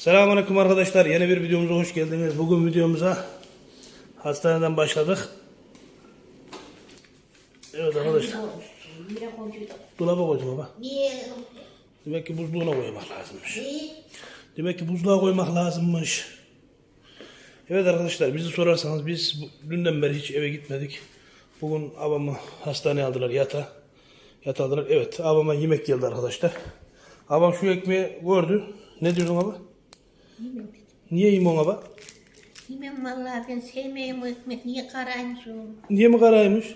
Selamünaleyküm arkadaşlar. Yeni bir videomuza hoş geldiniz. Bugün videomuza hastaneden başladık. Evet arkadaşlar. Dolaba koydum baba. Demek ki buzluğuna koymak lazımmış. Demek ki buzluğa koymak lazımmış. Evet arkadaşlar bizi sorarsanız biz dünden beri hiç eve gitmedik. Bugün abamı hastaneye aldılar yata. Yata aldılar. Evet abama yemek geldi arkadaşlar. Abam şu ekmeği gördü. Ne diyordun abi? Yemem. Niye yiyeyim ona baba? Yemem vallahi ben sevmeyeyim o ekmek. Niye karaymış o? Niye mi karaymış?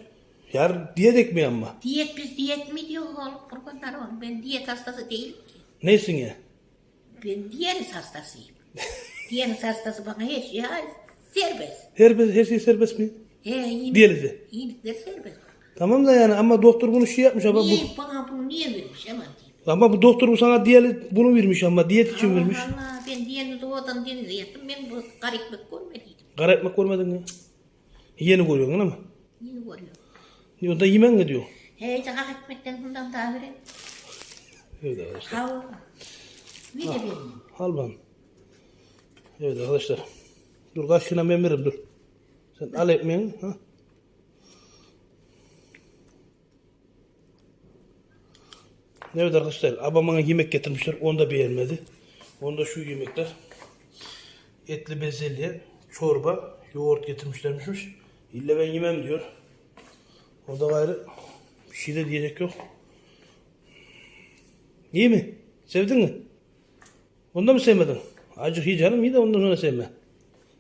Yar diyet ekmeği ama. Diyet biz diyet mi diyor oğlum? Kurbanlar oğlum. Ben diyet hastası değilim ki. Neysin ya? Ben diyaliz hastasıyım. diyaliz hastası bana her şey serbest. Her, her şey serbest mi? He, iyilik, Diyalizi. iyilikler serbest. Tamam da yani ama doktor bunu şey yapmış ama bu, Niye bana bunu niye vermiş diyeyim. Ama bu doktor bu sana diyaliz bunu vermiş ama diyet için vermiş. Allah ben diyalizi oradan denize yattım. Ben bu kar ekmek görmediydim. Kara ekmek görmedin mi? Yeni görüyorsun ama. Niye görüyorum? Diyor da yemen mi diyor. He kar ekmekten bundan daha verin. Evet arkadaşlar. Ha Bir de vereyim. Al bana. Evet arkadaşlar. Dur kaşığına ben veririm dur. Sen al ekmeğini. Ha? Evet arkadaşlar. Abamana yemek getirmişler. Onu da beğenmedi. Onda şu yemekler. Etli bezelye, çorba, yoğurt getirmişlermiş. İlle ben yemem diyor. O da gayrı bir şey de diyecek yok. İyi mi? Sevdin mi? Onu da mı sevmedin? Acık iyi canım iyi de ondan sonra sevme.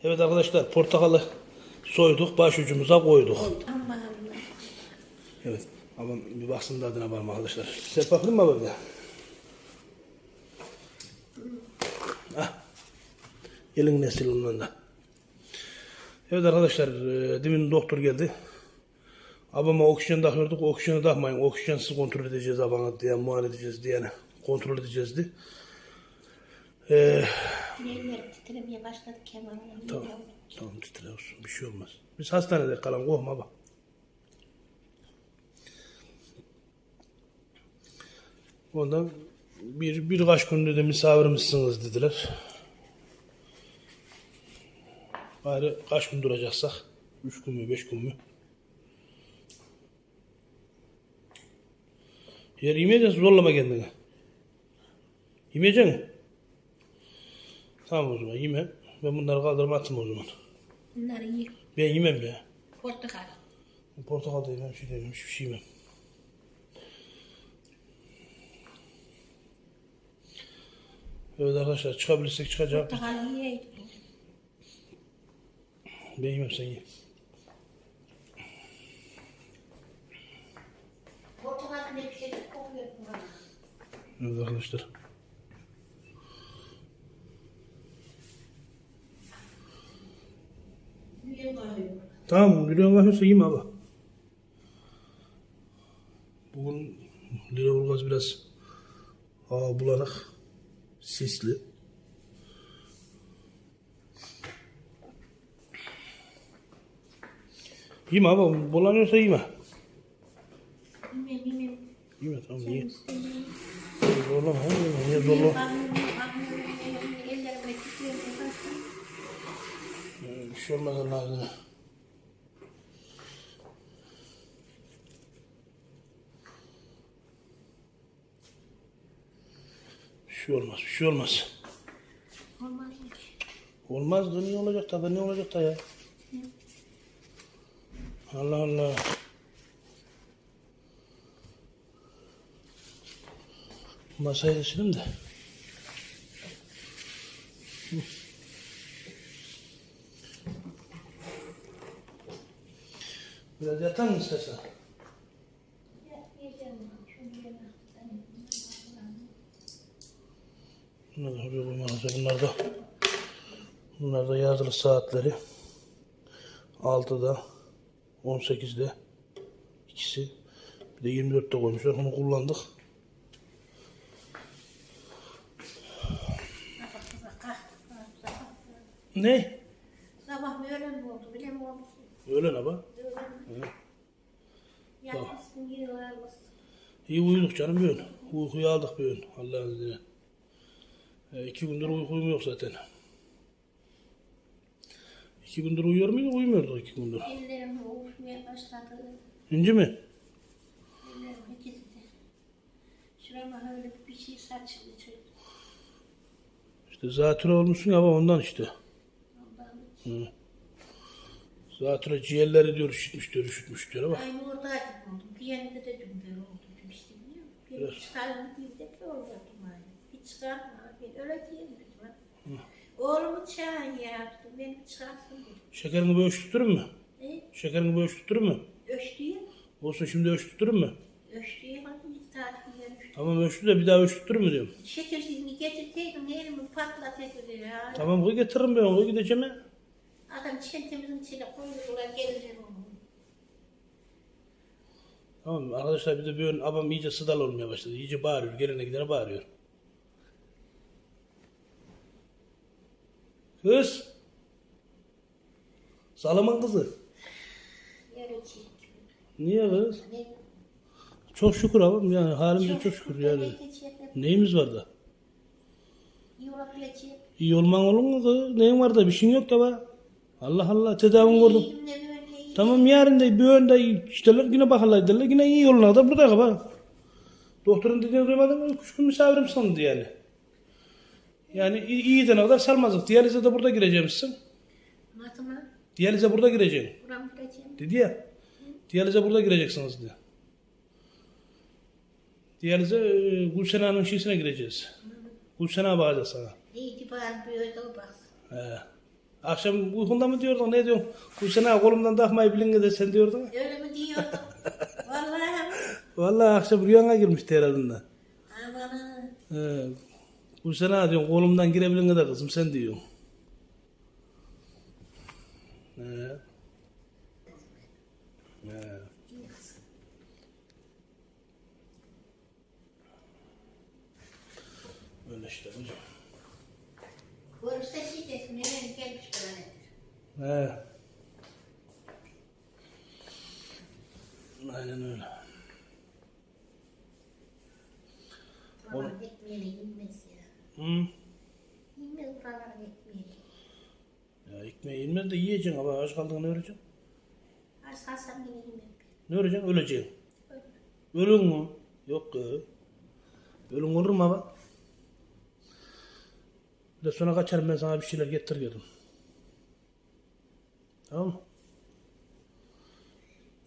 Evet arkadaşlar portakalı soyduk başucumuza koyduk. Evet. Ama bir baksın tadına var mı arkadaşlar? Sen bakın mı böyle? Ah. Elin nesil ondan da. Evet arkadaşlar e, demin doktor geldi. Abama oksijen takıyorduk. Oksijeni takmayın. Oksijensiz kontrol edeceğiz abana diye muayene edeceğiz diye kontrol edeceğiz diye. E, Eller titremeye başladı Kemal. Tamam. Tamam titriyorsun. Bir şey olmaz. Biz hastanede kalan korkma bak. Ondan bir birkaç günde de misafirimizsiniz dediler. Bari kaç gün duracaksak? Üç gün mü, beş gün mü? Yer yemeyeceksin, zorlama kendini. Yemeyeceksin mi? Tamam o zaman yeme. Ben bunları kaldırıp atayım o zaman. Bunları iyi. Ben yemem ya. Portakal. Portakal da yemem, şey de yemem, hiçbir şey yemem. Evet arkadaşlar çıkabilirsek çıkacak. Portakal yiyeydim. Ben yemem sen ye. Şey. Evet arkadaşlar. Tamam Lüleburgaz kahvesi yiyeyim abi. Bugün Lüleburgaz biraz hava bulanık, sisli. Yeme abi, bulanıyorsa yeme. Yemem yemem. Yeme tamam ye. Zorlama, ha, niye zorlama? Bir şey olmaz Allah'ın şey olmaz, bir şey olmaz. Olmaz? Olmaz da ne olacak tabi ne olacak da ya. Allah Allah. Masayı da sileyim de. Hı. Biraz yatar mı istersen? Bunlar da buraya koymam lazım. Bunlar da Bunlar da yazılı saatleri. 6'da 18'de ikisi. Bir de 24'te koymuşlar. Onu kullandık. Ne? Sabah mı öğlen mi oldu? Bilen mi oldu? Öğlen. Yatmışsın, yığılar mısın? İyi uyuduk canım bir ön. Uykuyu aldık bir ön. Allah'ın izniyle. E, iki gündür uykum yok zaten. İki gündür uyuyor muydu? Uyumuyordu iki gündür. Ellerim uğuşmaya başladı. İnci mi? Ellerim de. Şurama öyle bir şey saçıldı çocuk. İşte zatüre olmuşsun ya baba ondan işte. Ondan. Zatüre ciğerleri diyor üşütmüş diyor üşütmüş diyor ama. Aynı oradaydım oldum. Bir yerinde de böyle oldu. İşte biliyor musun? Bir Evet. çıkarım bir de ki orada aynı. Hiç çıkartma. Ben öyle ha. Oğlumu çağır ya. Çıkarsın dedim. Şekerini böyle ölçtürür mü? E, Şekerini böyle ölçtürür mü? ölçtüğü, Olsun şimdi mü? ölçtüğü hadi bir takip vermiş. Tamam ölçtü de bir daha ölçtürür mü diyorum. Şekersizini getirseydim elimi patlatırdı ya. Tamam koy getiririm ben onu gideceğim ya. Adam çentemizin içine koydular gelir onu. Tamam arkadaşlar bir de bir ön abam iyice sıdal olmaya başladı. İyice bağırıyor. Gelene gidene bağırıyor. Kız. Salaman kızı. Niye kız? Çok şükür abim yani halimize çok şükür yani. Neyimiz var da? iyi olman olur mu kız? Neyin var da bir şeyin yok ya be. Allah Allah tedavin gördüm. Tamam yarın da bir önde işlerler yine bakarlar derler yine iyi yoluna da burada kaba. Doktorun dediğini duymadın mı? Üç gün misafirim sandı yani. Yani iyi, iyi de ne kadar salmazdık. Diyalize de burada gireceğimsin. Diyalize burada gireceksin. buram gireceğim. Dedi ya. Diyalize burada gireceksiniz diye. Diyalize e, Gülsena'nın şişine gireceğiz. Gülsena bakacak sana. İyi ki bari bir öyle bak. He. Akşam uykunda mı diyordun ne diyorsun? Gülsena kolumdan takmayı bilin de sen diyordun. Öyle mi diyordum? Vallahi. Vallahi akşam rüyana girmişti herhalde. Aman. He. Gülsena diyorsun kolumdan girebilin de kızım sen diyorsun. He. He. iyi kız. Öyle işte hocam. Şey desin. Neden gelmiş böyle. He. Aynen öyle. Buralar ekmeğiyle yenmez ya. Hı. Yenmez buraların ekmeğiyle. Ya ekmeği inmez de yiyeceksin ama aç kaldığını öleceksin? Az kalsam yine yemem. Ne öleceksin? Öleceksin. Ölün mü? Yok ki. Olur mu ama? De sonra kaçarım ben sana bir şeyler getir geldim. Tamam mı?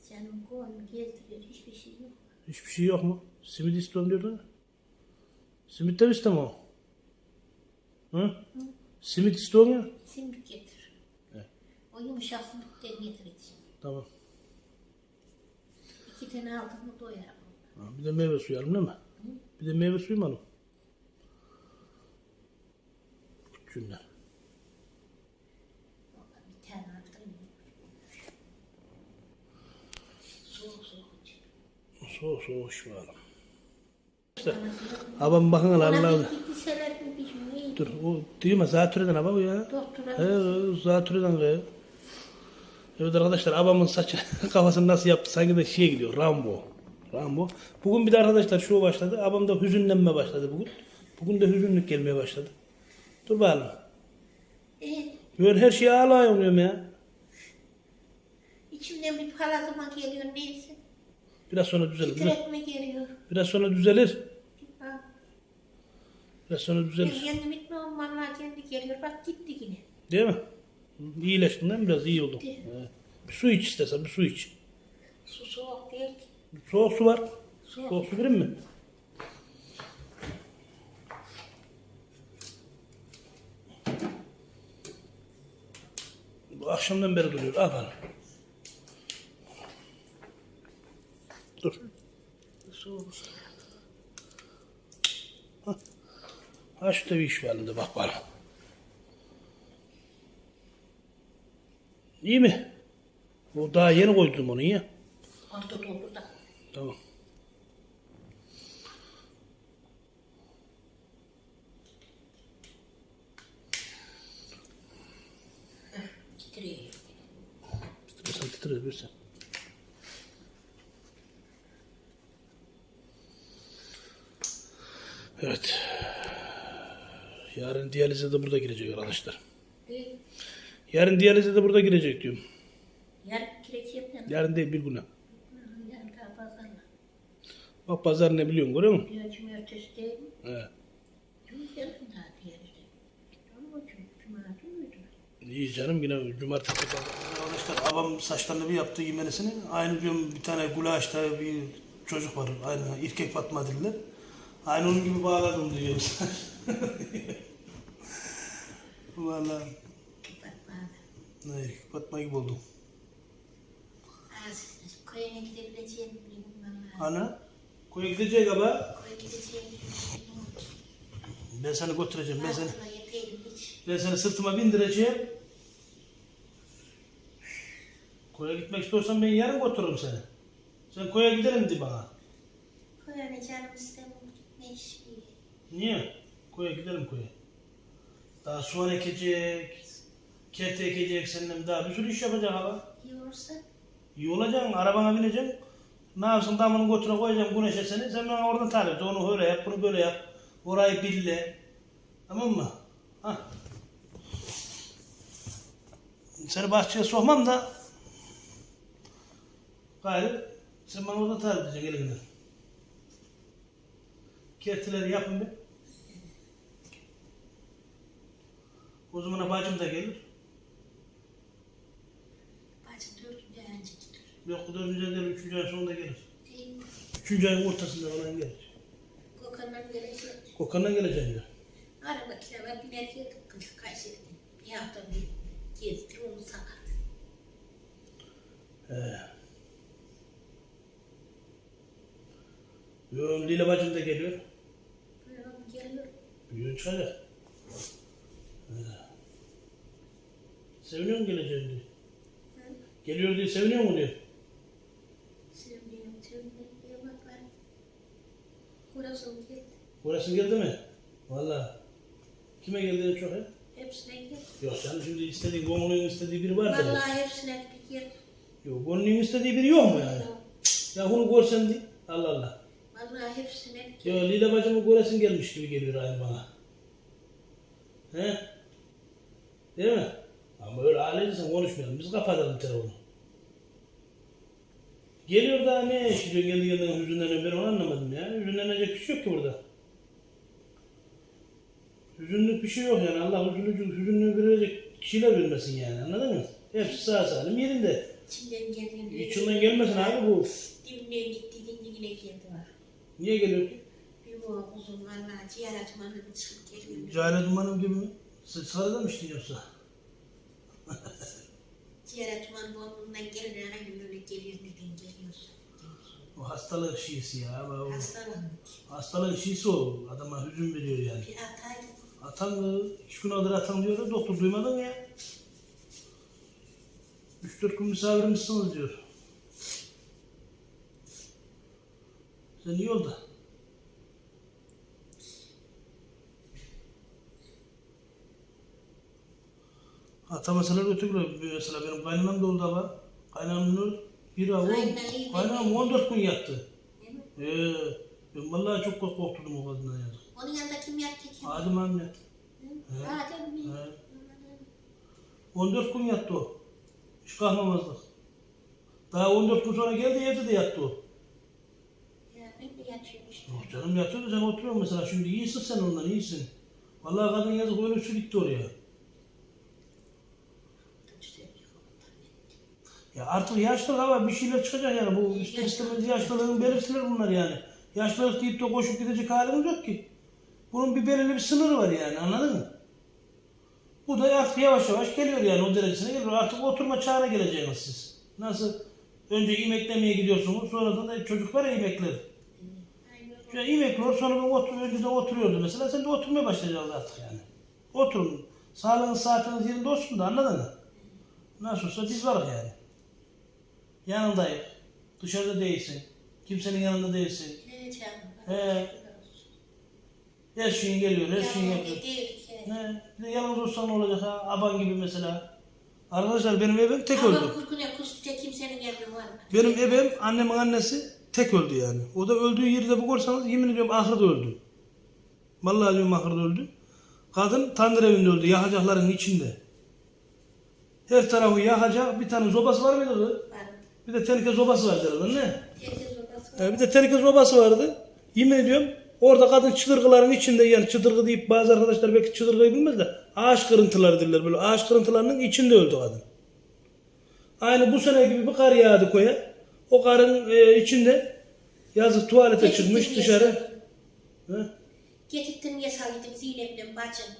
Canım kolunu gezdiriyor. Hiçbir şey yok. Hiçbir şey yok mu? Simit istiyorum diyordun. Simit de mi isteme o? Hı? Simit istiyorsun ya. Simit getir. Evet. O yumuşak simitten getireceğim. Tamam. İki tane aldım mı doyarım. Ha, bir de meyve suyu alalım değil mi? Bir de meyve suyu mu alalım? Aldım. Soğuk soğuk bakalım. İşte, abam bakın Allah. şey? Dur o değil mi? Zatürreden bu ya. Doktora He zatürreden kız. Evet arkadaşlar abamın saçı kafasını nasıl yaptı sanki de şeye gidiyor Rambo. Rambo. Bugün bir de arkadaşlar şu başladı. Abam da hüzünlenme başladı bugün. Bugün de hüzünlük gelmeye başladı. Dur bakalım. e, Böyle her şeye ağlayıyorum diyorum ya. içimden bir parazıma geliyor neyse. Biraz sonra düzelir. Titretme geliyor. biraz sonra düzelir. Ha, Biraz sonra Ben düzelir. kendim bitmem vallahi kendi geliyor. Bak gitti yine. Değil mi? İyileştin değil mi? Biraz iyi oldun. Bir su iç istesen bir su iç. Su soğuk değil ki. Soğuk su var. Soğuk. Soğuk su vereyim mi? Akşamdan beri duruyor. Al bana. Dur. Ha şurada bir iş var bak bana. İyi mi? O daha yeni koydum onu ya. Orada doldu da. Tamam. Bir sen. Evet. Yarın diyalize de burada girecek arkadaşlar. Değil. Yarın diyalize de burada girecek diyorum. Yarın kireci yapıyorum. Yarın değil bir güne. Yarın daha pazarla. Bak pazar ne biliyorsun görüyor musun? Diyor cumartesi değil mi? He. Yarın daha diğeri de. Ama o cum- cuma değil miydi? İyi canım yine cumartesi pazar. Arkadaşlar babam saçlarını bir yaptı yemenisini. Aynı diyorum bir tane gulaşta bir çocuk var. Aynı erkek Fatma dediler. Aynı onun gibi bağladım diyor. Bana. ne Fatma gibi oldum. Koyuna bilmiyorum valla. Ana koya gidecek ama gideceğim bilmiyorum. ben seni götüreceğim. Ben seni, ben seni sırtıma bindireceğim. Koya gitmek istiyorsan ben yarın götürürüm seni. Sen koya gidelim de bana. Koyana canım istemiyorum. Ne iş iyi. Niye? Koya gidelim koya. Daha soğan ekecek, kete ekecek seninle daha bir sürü iş yapacak ama. İyi olursa İyi olacaksın, arabana bineceksin. Ne yapsın damını götüre koyacağım güneşe seni. Sen bana oradan tarif. Onu öyle yap, bunu böyle yap. Orayı bille. Tamam mı? Hah. Seni bahçeye sokmam da gayrı sen bana orada tarif edeceksin elinden. Kertileri yapın bir. O zamana bacım da gelir. bacım dördüncü ayın gidiyor. Yok dördüncü değil, üçüncü ay sonunda gelir. İyi. Üçüncü ayın ortasında falan gelir. Kokandan gelecek. Kokan'dan geleceğim diyor. Araba kirava biner geldik kız Kayseri'den. Bir hafta bir gezdir onu sakat. He. Yo, Lila bacım da geliyor. Buyurun geliyor. Gün çıkacak. Seviniyor mu geleceğim diyor. Hı? Geliyor diye seviniyor mu diyor. Sevdiğim sevdiğim yemek Kurasım geldi. Orası geldi mi? Valla. Kime geldi çok he? Hepsine geldi. Yok canım şimdi istediği, gönlünün istediği biri var da. Vallahi hepsine bir geldi. Yok gönlünün istediği biri yok mu yani? Ya bunu görsen diye. Allah Allah. Hepsine bir Ya Lila bacımı göresin gelmiş gibi geliyor aynı bana. He? Değil mi? Ama öyle ailecesen konuşmayalım. Biz kapatalım telefonu. Geliyor da ne eşliyor kendi kendine hüzünleniyor ben onu anlamadım ya. Hüzünlenecek bir şey yok ki burada. Hüzünlük bir şey yok yani. Allah hüzünlü, hüzünlü verecek kişiler vermesin yani anladın mı? Hepsi sağ salim yerinde. içinden geldiğinde. İçinden gelmesin abi bu. Dibine gitti, dibine yine geldi var. Niye geliyor ki? Bir bu uzun vallahi ciğer açmanı bir çıkıp geliyor. Cahil dumanım gibi mi? Sı- Sırada mı işte yoksa? Ciğer açmanı burnundan gelir, aynı böyle geliyor, neden geliyorsa. O hastalık şiisi ya. O Hastalandık. hastalığın şiisi o. Adama hüzün veriyor yani. Bir ataydık. Atan, üç gün adır atan diyor da doktor duymadın mı ya? Üç dört gün misafirimizsiniz diyor. Sen iyi ol da. Ata mesela benim kaynanam da oldu ama kaynanamın bir av Kaynayı kaynanam 14 gün yattı. Ee, ben vallahi çok korktum o kadından ya. Onun yanında kim yattı ki? Adem anne. Hı? Adem mi? He. 14 gün yattı o. Hiç kalkmamazlık. Daha 14 gün sonra geldi evde de yattı o. Yatıyorum işte. Yok canım yatıyordu sen oturuyorsun mesela şimdi iyisin sen ondan iyisin. Vallahi kadın yazık öyle su gitti oraya. Ya artık yaşlılık ama bir şeyler çıkacak yani bu ister istemez yaşlılığın belirtileri bunlar yani. Yaşlılık deyip de koşup gidecek halimiz yok ki. Bunun bir belirli bir sınırı var yani anladın mı? Bu da artık yavaş yavaş geliyor yani o derecesine geliyor. Artık oturma çağına geleceksiniz siz. Nasıl? Önce imeklemeye gidiyorsunuz sonradan da çocuklar ya Şöyle imekliyor sonra ben otur, önceden oturuyordu mesela sen de oturmaya başlayacağız artık yani. Oturun. Sağlığınız saatiniz yerinde olsun da anladın mı? Nasıl olsa biz varız yani. Yanındayız. Dışarıda değilsin. Kimsenin yanında değilsin. Canım? He. Her şeyin geliyor, her şeyin Ya, yapıyor. Ne? Bir de yalnız olsan ne olacak ha? Aban gibi mesela. Arkadaşlar benim evim tek öldü. Ama kurkuna kustuca kimsenin gelmiyor? Benim ebem, annemin annesi tek öldü yani. O da öldüğü yeri de bu görsanız yemin ediyorum ahırda öldü. Vallahi diyorum ahırda öldü. Kadın tandır evinde öldü. Yakacakların içinde. Her tarafı yakacak. Bir tane zobası var mıydı? kız? Var. Bir de teneke zobası vardı herhalde ne? Odası var. Ee, bir de teneke zobası vardı. Yemin ediyorum orada kadın çıtırgıların içinde yani çıtırgı deyip bazı arkadaşlar belki çıtırgıyı bilmez de ağaç kırıntıları derler böyle ağaç kırıntılarının içinde öldü kadın. Aynı bu sene gibi bir kar yağdı koya. O karın e, içinde yazık tuvalete Getirdim çıkmış yasal. dışarı. He? Getirdim yasalıydım Zeynep'le bacım.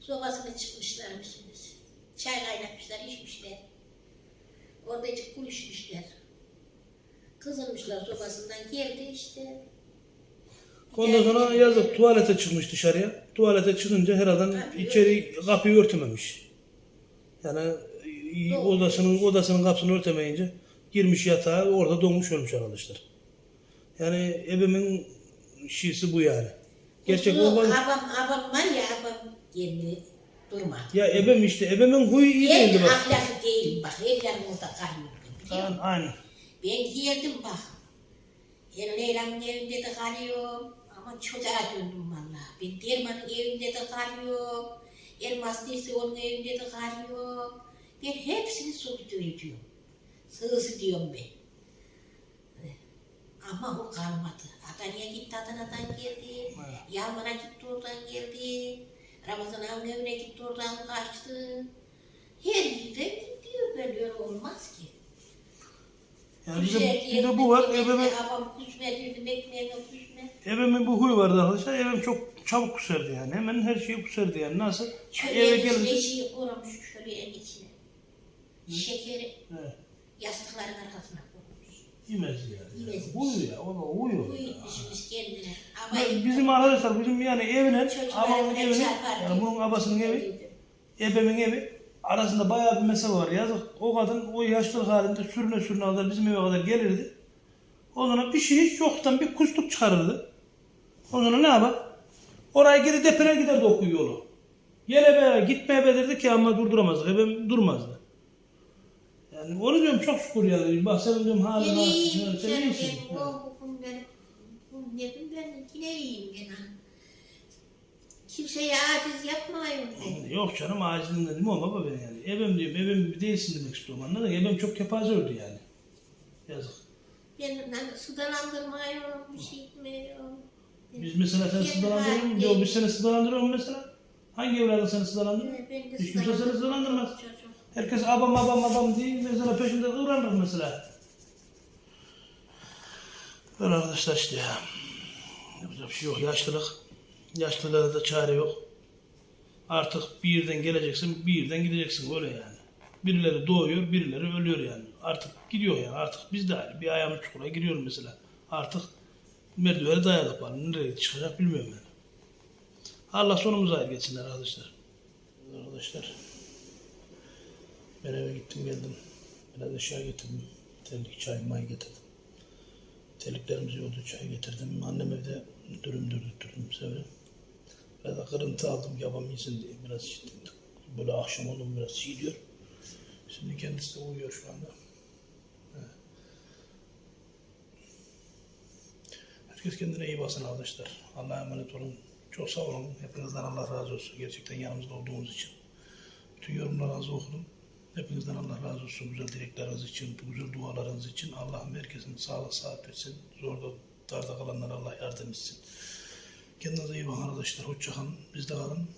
Sobasına çıkmışlarmışsınız. Çay kaynatmışlar, içmişler. Orada içip kulüşmüşler. Kızılmışlar sobasından geldi işte. Ondan sonra yazık tuvalete çıkmış dışarıya. Tuvalete çıkınca herhalde Kapıyı içeri kapıyı örtmemiş. Yani e, Doğru. odasının odasının kapısını örtemeyince girmiş yatağa orada donmuş ölmüş arkadaşlar. Yani ebemin şiisi bu yani. Gerçek Yok, o kadın- abam, abam var ya abam kendi durmadı. Ya ebem işte ebemin huyu iyi değildi bak. ahlaklı değilim bak. Her yerim orada biliyor musun? Aynen. Ben geldim bak. Leyla'nın evinde de kalıyorum. Ama çocuğa döndüm valla. Ben Derman'ın evinde de kalıyorum. Elmas neyse onun evinde de kalıyorum. Ben hepsini solidar ediyorum. Sığısı diyorum ben. Ama o kalmadı. Adana'ya gitti, Adana'dan geldi. Yalman'a gitti, oradan geldi. Ramazan ağamın evine gitti, oradan kaçtı. Her yerde gidiyor böyle öyle olmaz ki. Yani bir de, bir de bu var. Ebemin, Babam kusme dedim, ekmeğine kusme. ebemin bu huyu vardı arkadaşlar. Ebem çok çabuk kusardı yani. Hemen her şeyi kusardı yani. Nasıl? Eve Çöreğin içine gelince. şeyi koymuş çöreğin içine. Şekeri Evet. Yastıkların arkasına koymuş. Yemez yani. Yemez. Huyu ya. O. Bu ya. gitmişmiş kendine. Ama Ya Bizim arkadaşlar bizim yani evine, Çocuklar abamın evine evine, çarpar. yani bunun abasının evi, ebemin evi arasında bayağı bir mesafe var. Yazık o kadın o yaşlı halinde sürüne sürüne kadar bizim eve kadar gelirdi. O zaman bir şey hiç yoktan bir kustuk çıkarırdı. O zaman ne yapar? Oraya geri depeler giderdi oku yolu. Gele be gitmeye belirdi ki ama durduramazdık. Ebem durmazdı. Onu diyorum çok şükür yani. Bak senin diyorum Ben var. iyiyim Sen iyisin. O bugün benim. Bu dedim ben yine iyiyim gene. Kimseye aciz yapmayayım. Yok canım acilin dedim ama baba ben yani. Ebem diyorum, ebem değilsin demek istiyorum anladın mı? Ebem çok kepaze öldü yani. Yazık. Ben hani sudalandırmıyorum, bir şey etmiyorum. Biz mesela sen Kendi sıdalandırıyor Yok biz seni sıdalandırıyor mesela? Hangi evladı seni sıdalandırıyor? Ben de Hiç kimse seni sıdalandırmaz. Çocuğum. Herkes abam abam abam diye mesela peşinde uğranır mesela. Böyle arkadaşlar işte ya. Yapacak bir şey yok. Yaşlılık. Yaşlılığa da çare yok. Artık bir yerden geleceksin, bir yerden gideceksin. Öyle yani. Birileri doğuyor, birileri ölüyor yani. Artık gidiyor yani. Artık biz de aynı. Bir ayağımız çukura giriyoruz mesela. Artık merdivene dayadık var. Nereye çıkacak bilmiyorum yani. Allah sonumuzu hayır geçsinler arkadaşlar. Arkadaşlar. Ben eve gittim geldim. Biraz eşya getirdim. Terlik, çay, may getirdim. Terliklerimiz yoktu, çay getirdim. Annem evde dürüm dürüm severim. Biraz da aldım yapamayasın diye. Biraz işte böyle akşam oldu biraz şey diyor. Şimdi kendisi de uyuyor şu anda. He. Herkes kendine iyi basın arkadaşlar. Allah'a emanet olun. Çok sağ olun. Hepinizden Allah razı olsun. Gerçekten yanımızda olduğunuz için. Bütün yorumlarınızı okudum. Hepinizden Allah razı olsun. Güzel dilekleriniz için, bu güzel dualarınız için. Allah'ım herkesin sağlık, sıhhat versin. Zorda, darda kalanlara Allah yardım etsin. Kendinize iyi bakın arkadaşlar. Hoşça kalın. Bizde kalın.